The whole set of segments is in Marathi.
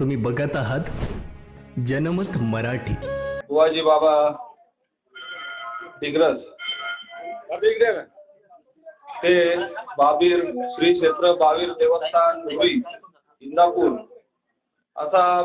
तुम्ही बघत आहात जनमत मराठी. बुवाजी बाबा दिग्रस. ते बाबीर श्री क्षेत्र बावीर देवस्थान रुई इंदापूर. असा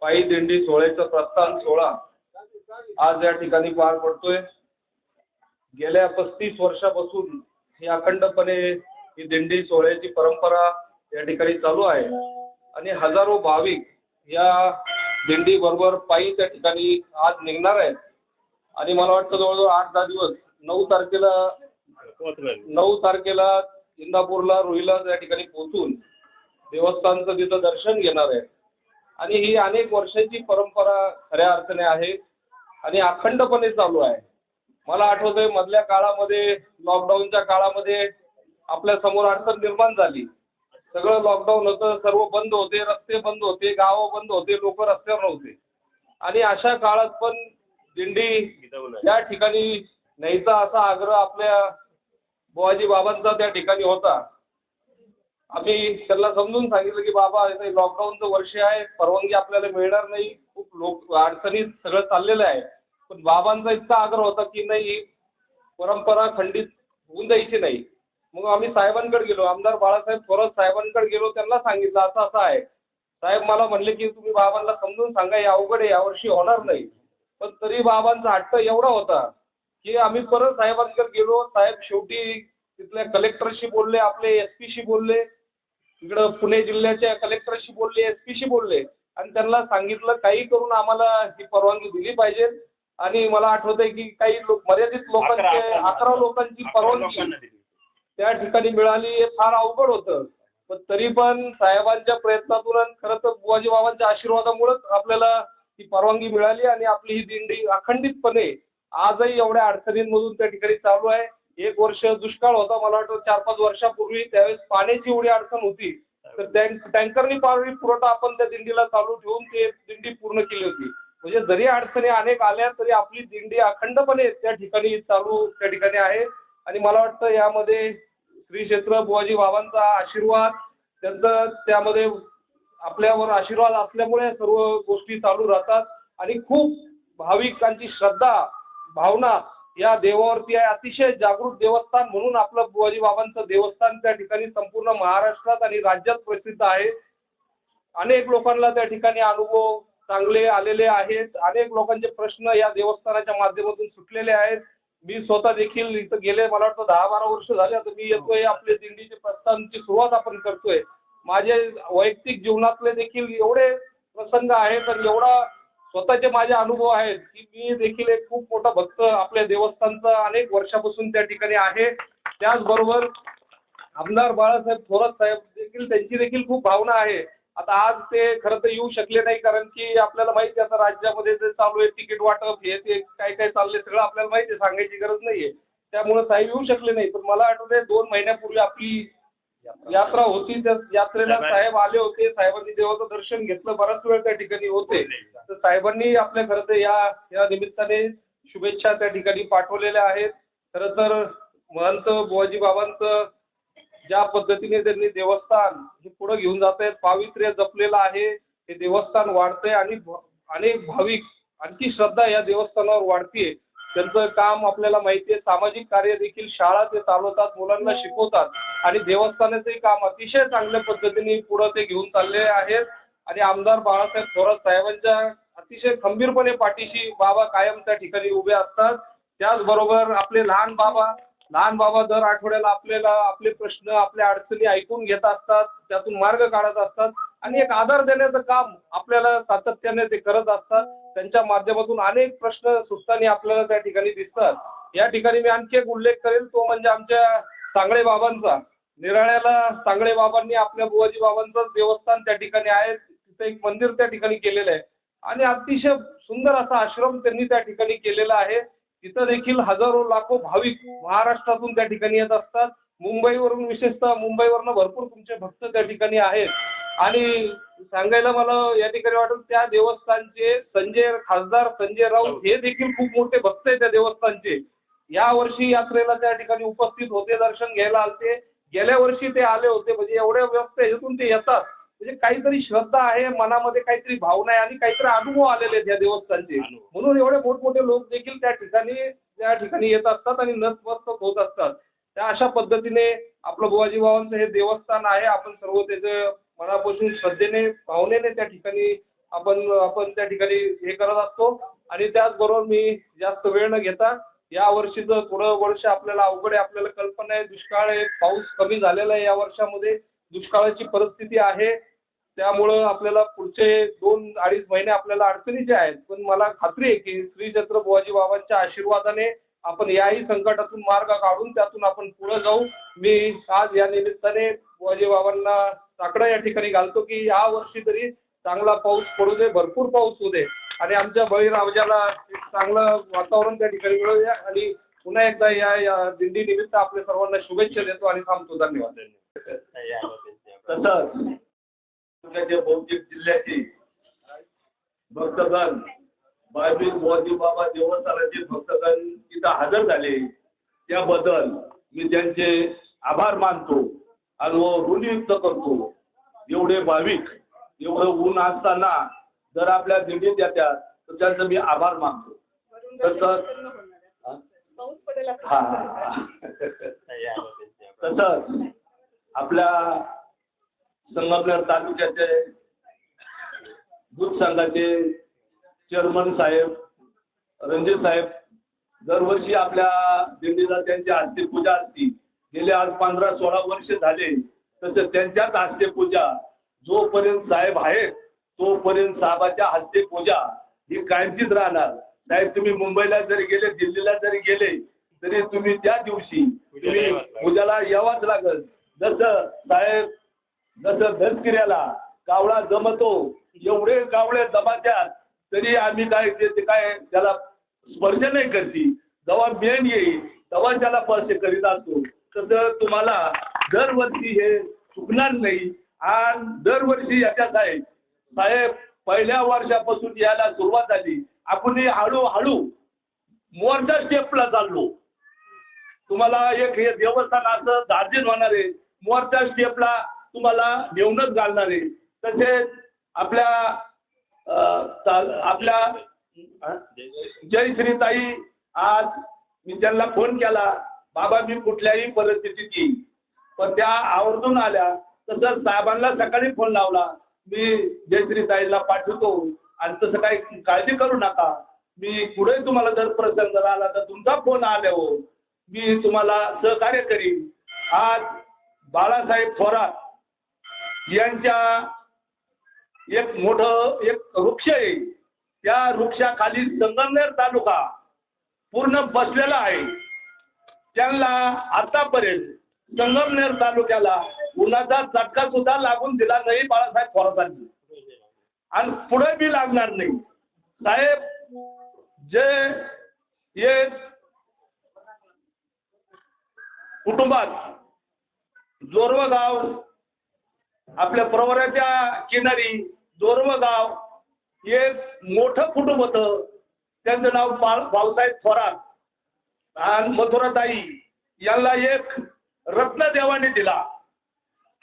पायी दिंडी सोहळ्याचा प्रस्थान सोहळा आज या ठिकाणी पार पडतोय. गेल्या पस्तीस वर्षापासून ही अखंडपणे ही दिंडी सोहळ्याची परंपरा या ठिकाणी चालू आहे. आणि हजारो भाविक या दिंडी बरोबर पायी त्या ठिकाणी आज निघणार आहेत. आणि मला वाटतं जवळजवळ आठ दहा दिवस नऊ तारखेला नऊ तारखेला इंदापूरला रोहिला या ठिकाणी पोहोचून देवस्थानचं तिथं दर्शन घेणार आहे आणि ही अनेक वर्षांची परंपरा खऱ्या अर्थाने आहे आणि अखंडपणे चालू आहे. मला आठवतंय मधल्या काळामध्ये लॉकडाऊनच्या काळामध्ये आपल्यासमोर अडचण निर्माण झाली. सगळं लॉकडाऊन होतं सर्व बंद होते रस्ते बंद होते गावं बंद होते लोक रस्त्यावर नव्हते. आणि अशा काळात पण दिंडी या ठिकाणी न्यायचा असा आग्रह आपल्या बुवाजी बाबांचा त्या ठिकाणी होता. आम्ही त्यांना समजून सांगितलं की बाबा हे लॉकडाऊनचं वर्ष आहे परवानगी आपल्याला मिळणार नाही. खूप लोक अडचणीत सगळं चाललेलं आहे. पण बाबांचा इतका आग्रह होता की नाही परंपरा खंडित होऊन द्यायची नाही. मग आम्ही साहेबांकडे गेलो. आमदार बाळासाहेब थोरात साहेबांकडे गेलो त्यांना सांगितलं असं असं आहे. साहेब मला म्हणले की तुम्ही बाबांना समजून सांगा हे अवघड आहे यावर्षी होणार नाही. पण तरी बाबांचा हट्ट एवढा होता की आम्ही परत साहेबांकडे गेलो. साहेब शेवटी तिथल्या कलेक्टरशी बोलले आपले एस पीशी बोलले. इकडं पुणे जिल्ह्याच्या कलेक्टरशी बोलले एस पीशी बोलले. आणि त्यांना सांगितलं काही करून आम्हाला ही परवानगी दिली पाहिजे. आणि मला आठवतंय की काही लोक मर्यादित लोकांचे अकरा लोकांची परवानगी. त्या ठिकाणी मिळाली हे फार अवघड होतं. पण तरी पण साहेबांच्या प्रयत्नातून आणि खरं तर बुवाजी बाबांच्या आशीर्वादामुळेच आपल्याला ही परवानगी मिळाली आणि आपली ही दिंडी अखंडितपणे आजही एवढ्या अडचणींमधून त्या ठिकाणी चालू आहे. एक वर्ष दुष्काळ होता. मला वाटतं चार पाच वर्षापूर्वी त्यावेळेस पाण्याची एवढी अडचण होती. तर टँकरनी पाणी पुरवठा आपण त्या दिंडीला चालू ठेवून ते दिंडी पूर्ण केली होती. म्हणजे जरी अडचणी अनेक आल्या तरी आपली दिंडी अखंडपणे त्या ठिकाणी चालू त्या ठिकाणी आहे. आणि मला वाटतं यामध्ये श्री क्षेत्र बुवाजी बाबांचा आशीर्वाद त्यांचं त्यामध्ये आपल्यावर आशीर्वाद असल्यामुळे सर्व गोष्टी चालू राहतात. आणि खूप भाविकांची श्रद्धा भावना या देवावरती आहे. अतिशय जागृत देवस्थान म्हणून आपलं बुवाजी बाबांचं देवस्थान त्या ठिकाणी संपूर्ण महाराष्ट्रात आणि राज्यात प्रसिद्ध आहे. अनेक लोकांना त्या ठिकाणी अनुभव चांगले आलेले आहेत. अनेक लोकांचे प्रश्न या देवस्थानाच्या माध्यमातून सुटलेले आहेत. मी स्वतः देखील इथं गेले मला वाटतं दहा बारा वर्ष झाले आता मी येतोय आपले दिंडीचे प्रस्थानची सुरुवात आपण करतोय. माझे वैयक्तिक जीवनातले देखील एवढे प्रसंग आहेत आणि एवढा स्वतःचे माझे अनुभव आहेत की मी देखील एक खूप मोठा भक्त आपल्या देवस्थानचा अनेक वर्षापासून त्या ठिकाणी आहे. त्याचबरोबर आमदार बाळासाहेब थोरात साहेब देखील त्यांची देखील खूप भावना आहे. आता आज ते खरं तर येऊ शकले नाही कारण की आपल्याला माहिती आता राज्यामध्ये जे चालू आहे तिकीट वाटप हे ते काय काय चाललंय सगळं आपल्याला माहिती आहे सांगायची गरज नाहीये. त्यामुळे साहेब येऊ शकले नाही. पण मला आठवतंय दोन महिन्यापूर्वी आपली यात्रा होती त्या यात्रेला साहेब आले होते. साहेबांनी देवाचं दर्शन घेतलं बराच वेळ त्या ठिकाणी होते. तर साहेबांनी आपल्या खरं तर या या निमित्ताने शुभेच्छा त्या ठिकाणी पाठवलेल्या आहेत. खरं तर महंत बुवाजी बाबांचं ज्या पद्धतीने त्यांनी देवस्थान हे पुढे घेऊन जात आहेत पावित्र्य जपलेलं आहे हे देवस्थान वाढतंय आणि अनेक भाविक आणखी श्रद्धा या देवस्थानावर वाढतीये. त्यांचं काम आपल्याला माहिती आहे सामाजिक कार्य देखील शाळा ते चालवतात मुलांना शिकवतात आणि देवस्थानाचंही काम अतिशय चांगल्या पद्धतीने पुढे ते घेऊन चालले आहेत. आणि आमदार बाळासाहेब थोरात साहेबांच्या अतिशय खंबीरपणे पाठीशी बाबा कायम त्या ठिकाणी उभे असतात. त्याचबरोबर आपले लहान बाबा लहान बाबा दर आठवड्याला आपल्याला आपले प्रश्न आपल्या अडचणी ऐकून घेत असतात त्यातून मार्ग काढत असतात आणि एक आधार देण्याचं काम आपल्याला सातत्याने ते करत असतात. त्यांच्या माध्यमातून अनेक प्रश्न सुटताना आपल्याला त्या ठिकाणी दिसतात. या ठिकाणी मी आणखी एक उल्लेख करेल तो म्हणजे आमच्या सांगळे बाबांचा. निराळ्याला सांगळे बाबांनी आपल्या बुवाजी बाबांचं देवस्थान त्या ठिकाणी आहे. तिथं एक मंदिर त्या ठिकाणी केलेलं आहे. आणि अतिशय सुंदर असा आश्रम त्यांनी त्या ठिकाणी केलेला आहे. तिथं देखील हजारो लाखो भाविक महाराष्ट्रातून त्या ठिकाणी येत असतात. मुंबईवरून विशेषतः मुंबईवरनं भरपूर तुमचे भक्त त्या ठिकाणी आहेत. आणि सांगायला मला या ठिकाणी वाटत त्या देवस्थानचे संजय खासदार संजय राऊत हे देखील खूप मोठे भक्त आहेत त्या देवस्थानचे. या वर्षी यात्रेला त्या ठिकाणी उपस्थित होते दर्शन घ्यायला आलते. गेल्या वर्षी ते आले होते म्हणजे एवढ्या व्यस्त ह्याच्यातून ते येतात. म्हणजे काहीतरी श्रद्धा आहे मनामध्ये काहीतरी भावना आहे आणि काहीतरी अनुभव आलेले आहेत या देवस्थानचे. म्हणून एवढे मोठमोठे लोक देखील त्या ठिकाणी त्या ठिकाणी येत असतात आणि नतमस्तक होत असतात. त्या अशा पद्धतीने आपलं बुवाजी बाबांचं हे देवस्थान आहे. आपण सर्व त्याचं मनापासून श्रद्धेने भावनेने त्या ठिकाणी आपण आपण त्या ठिकाणी हे करत असतो. आणि त्याचबरोबर मी जास्त वेळ न घेता या वर्षीचं थोडं वर्ष आपल्याला अवघड आहे आपल्याला कल्पना आहे दुष्काळ आहे पाऊस कमी झालेला आहे या वर्षामध्ये. दुष्काळाची परिस्थिती आहे. त्यामुळं आपल्याला पुढचे दोन अडीच महिने आपल्याला अडचणीचे आहेत. पण मला खात्री आहे की श्री छत्र बुवाजी बाबांच्या आशीर्वादाने आपण याही संकटातून मार्ग काढून त्यातून आपण पुढे जाऊ. मी आज या निमित्ताने बुवाजी बाबांना साकडा या ठिकाणी घालतो की या वर्षी तरी चांगला पाऊस पडू दे भरपूर पाऊस होऊ दे. आणि आमच्या बळीराजाला चांगलं वातावरण त्या ठिकाणी मिळू द्या आणि पुन्हा एकदा या दिंडी निमित्त आपल्या सर्वांना शुभेच्छा देतो आणि थांबतो. धन्यवाद. तसंच बौद्धिक जिल्ह्याची जिल्ह्याचे भक्तगण बाबी मोदी बाबा देवस्थानाचे भक्तगण इथं हजर झाले. त्याबद्दल मी त्यांचे आभार मानतो आणि व ऋणयुक्त करतो. एवढे भाविक एवढं ऊन असताना जर आपल्या दिंडीत येतात तर त्यांचा मी आभार मानतो. तसंच पाऊस पडेल हा हा, हा. तसंच आपल्या संगमनेर तालुक्याचे दूध संघाचे चेअरमन साहेब रणजित साहेब दरवर्षी आपल्या दिंडीला त्यांच्या हस्ते पूजा असती. गेले आज पंधरा सोळा वर्ष झाले. तसं त्यांच्याच हस्ते पूजा जोपर्यंत साहेब आहेत तोपर्यंत साहेबाच्या हस्ते पूजा ही कायमचीच राहणार. साहेब तुम्ही मुंबईला जरी गेले दिल्लीला जरी गेले तरी तुम्ही त्या दिवशी तुम्ही पूजाला यावाच लागल. जसं साहेब जसं दसकिऱ्याला कावळा जमतो एवढे कावळे जमात्यात तरी आम्ही काय ते ते काय त्याला स्पर्श नाही करती. जेव्हा मेन येईल तेव्हा त्याला स्पर्श करीत असतो. तसं तुम्हाला दरवर्षी हे चुकणार नाही. आणि दरवर्षी याच्यात आहे. साहेब पहिल्या वर्षापासून यायला सुरुवात झाली. आपण हळूहळू मोर्चा स्टेपला चाललो. तुम्हाला एक हे देवस्थान असं दार्जिन होणार आहे. मोर्चा स्टेपला तुम्हाला नेऊनच घालणार आहे. तसेच आपल्या आपल्या जय श्रीताई आज मी त्यांना फोन केला. बाबा मी कुठल्याही परिस्थितीत येईन पण त्या आवर्जून आल्या. तसंच साहेबांना सकाळी फोन लावला. मी जय श्रीताईला पाठवतो. आणि तसं काही काळजी करू नका. मी पुढे तुम्हाला जर प्रसंग आला तर तुमचा फोन आल्यावर मी तुम्हाला सहकार्य करीन. आज बाळासाहेब थोरात यांच्या एक मोठं एक वृक्ष आहे. त्या वृक्षाखाली संगमनेर तालुका पूर्ण बसलेला आहे. त्यांना आतापर्यंत संगमनेर तालुक्याला उन्हाचा चटका सुद्धा लागून दिला नाही बाळासाहेब थोरातांनी. आणि पुढे बी लागणार नाही. साहेब जे एक कुटुंबात जोरव गाव आपल्या प्रवराच्या किनारी जोरव गाव एक मोठं कुटुंब होतं. त्यांचं नाव भाऊसाहेब थोरात आणि मथुराताई यांना एक रत्न देवाने दिला.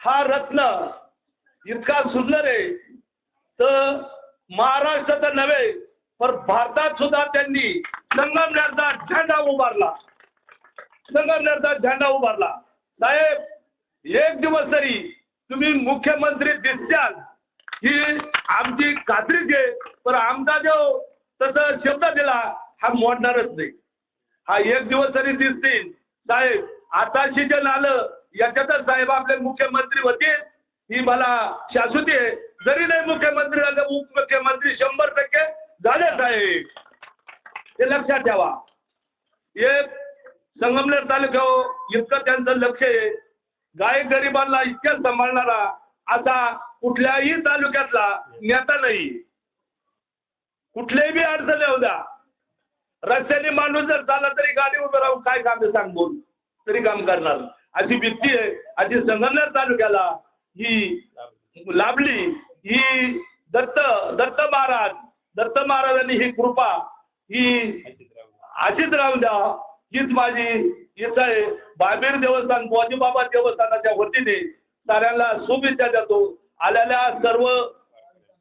हा रत्न इतका सुंदर आहे. तर महाराष्ट्रात नव्हे पण भारतात सुद्धा त्यांनी संगमनेरचा झेंडा उभारला. संगमनेरचा झेंडा उभारला. साहेब एक दिवस तरी तुम्ही मुख्यमंत्री दिसत्याल ही आमची खात्रीच आहे पण आमचा जो तसं शब्द दिला हा मोडणारच नाही. हा एक दिवस तरी दिसतील. साहेब आता शिजन आलं याच्यातच साहेब आपले मुख्यमंत्री होते ही मला शाश्वती आहे. जरी नाही मुख्यमंत्री झाले उपमुख्यमंत्री शंभर टक्के झाले साहेब. ते लक्षात ठेवा. एक संगमनेर तालुक्यावर इतकं त्यांचं लक्ष आहे. गाय गरिबांना इतक्या सांभाळणारा असा कुठल्याही तालुक्यातला नेता नाही. कुठल्याही बी अडचण येऊ द्या. रस्त्याने माणूस जर झाला तरी गाडी उभं राहून काय काम आहे सांग बोल तरी काम करणार. अशी भीती आहे. अशी संगमनेर तालुक्याला ही लाभली. ही दत्त दत्त महाराज दत्त महाराजांनी ही कृपा ही अशीच राहून द्या हीच माझी इच्छा आहे. बाबीर देवस्थान बाबा देवस्थानाच्या वतीने साऱ्यांना शुभेच्छा देतो. आलेल्या सर्व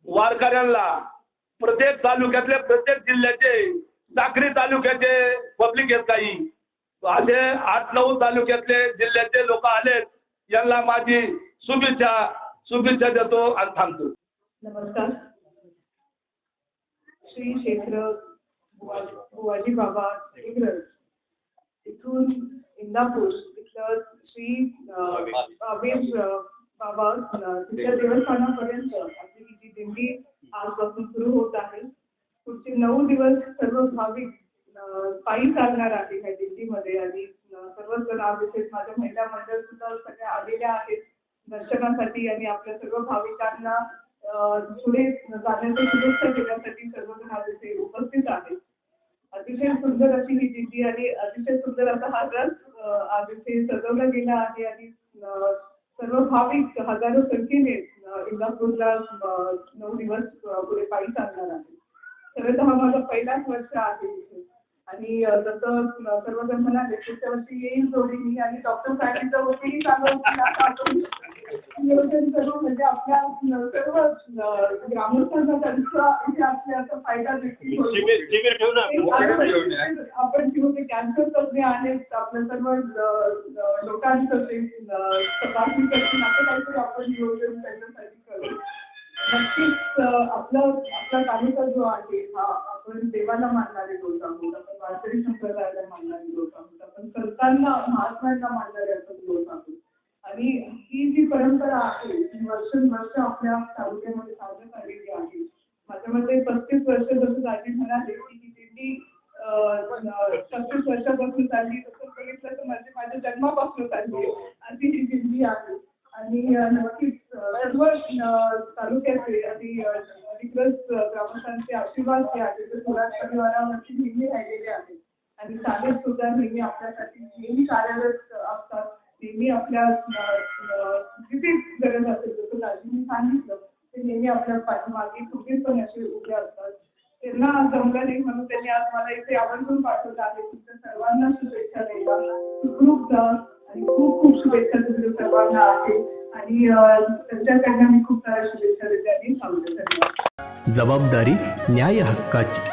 वारकऱ्यांना प्रत्येक तालुक्यातले प्रत्येक जिल्ह्याचे साक्री तालुक्याचे पब्लिक आहेत काही. असे आठ नऊ तालुक्यातले जिल्ह्याचे लोक आलेत. यांना माझी शुभेच्छा. शुभेच्छा देतो आणि थांबतो. नमस्कार. श्री क्षेत्र बुवाजी बाबा इंग्रज. इथून इंदापूर इथलं श्री अं, बाबा तिथल्या देवस्थानापर्यंत आपली जी दिंडी आजपासून सुरू होत आहे. पुढचे नऊ दिवस सर्व भाविक पायी चालणार आहे ह्या दिंडीमध्ये आणि सर्वच जण आज माझ्या महिला मंडळ सुद्धा सगळ्या आलेल्या आहेत. दर्शनासाठी आणि आपल्या सर्व भाविकांना पुढे जाण्याच्या शुभेच्छा देण्यासाठी सर्वजण आज इथे उपस्थित आहेत. अतिशय सुंदर अशी ही दिंडी आणि अतिशय सुंदर असा हा रथ आज इथे सजवला गेला आहे आणि सर्व भाविक हजारो संख्येने इंदापूरला नऊ दिवस पुढे पायी चालणार आहे खरं तर हा माझा पहिलाच वर्ष आहे इथे. आणि जसं सर्वजण म्हणाले पुढच्या वर्षी येईल जोडी मी आणि डॉक्टर साहेबांचा वकील चालू आपण नियोजन करू म्हणजे आपल्या सर्व त्यांचा इथे असल्याचा फायदा. आपण घेऊन कॅन्सर तज्ञ आहेत. आपल्या सर्व अं, तपासणी करतील. असं काहीतरी आपण नियोजन त्याच्यासाठी करू. नक्कीच आपला आपला तालुका जो आहे हा आपण देवाला मानणारे लोक आहोत. आपण वारकरी संप्रदायाला मानणारे लोक आहोत. आपण संतांना महात्म्यांना मानणारे आपण लोक आहोत. आणि ही जी परंपरा आहे ती वर्षानुवर्ष आपल्या तालुक्यामध्ये साजरी आलेली आहे. माझ्या मते पस्तीस वर्ष जसं दाजी म्हणाले की ही दिंडी वर्षापासून चालली तसं बघितलं तर म्हणजे माझ्या जन्मापासून चालली अशी ही दिंडी आहे. आणि नक्कीच सर्व तालुक्याचे आणि अधिकृत ग्रामस्थांचे आशीर्वाद जे आहेत ते थोरात परिवारावरती नेहमी राहिलेले आहेत आणि शाळेत सुद्धा नेहमी आपल्यासाठी नेहमी कार्यरत असतात नेहमी आपल्या गरज असेल जसं दाजींनी सांगितलं ते नेहमी आपल्या पाठीमागे कुठे पण असे उभे असतात. त्यांना जमलं नाही म्हणून त्यांनी आज मला इथे आवर्जून पाठवलं आहे. तुमच्या सर्वांना शुभेच्छा द्यायला सुखरूप जा आणि खूप खूप शुभेच्छा तुमच्या सर्वांना आहे. आणि त्यांच्याकडनं मी खूप साऱ्या शुभेच्छा देते आणि सांगते जबाबदारी न्याय हक्काची.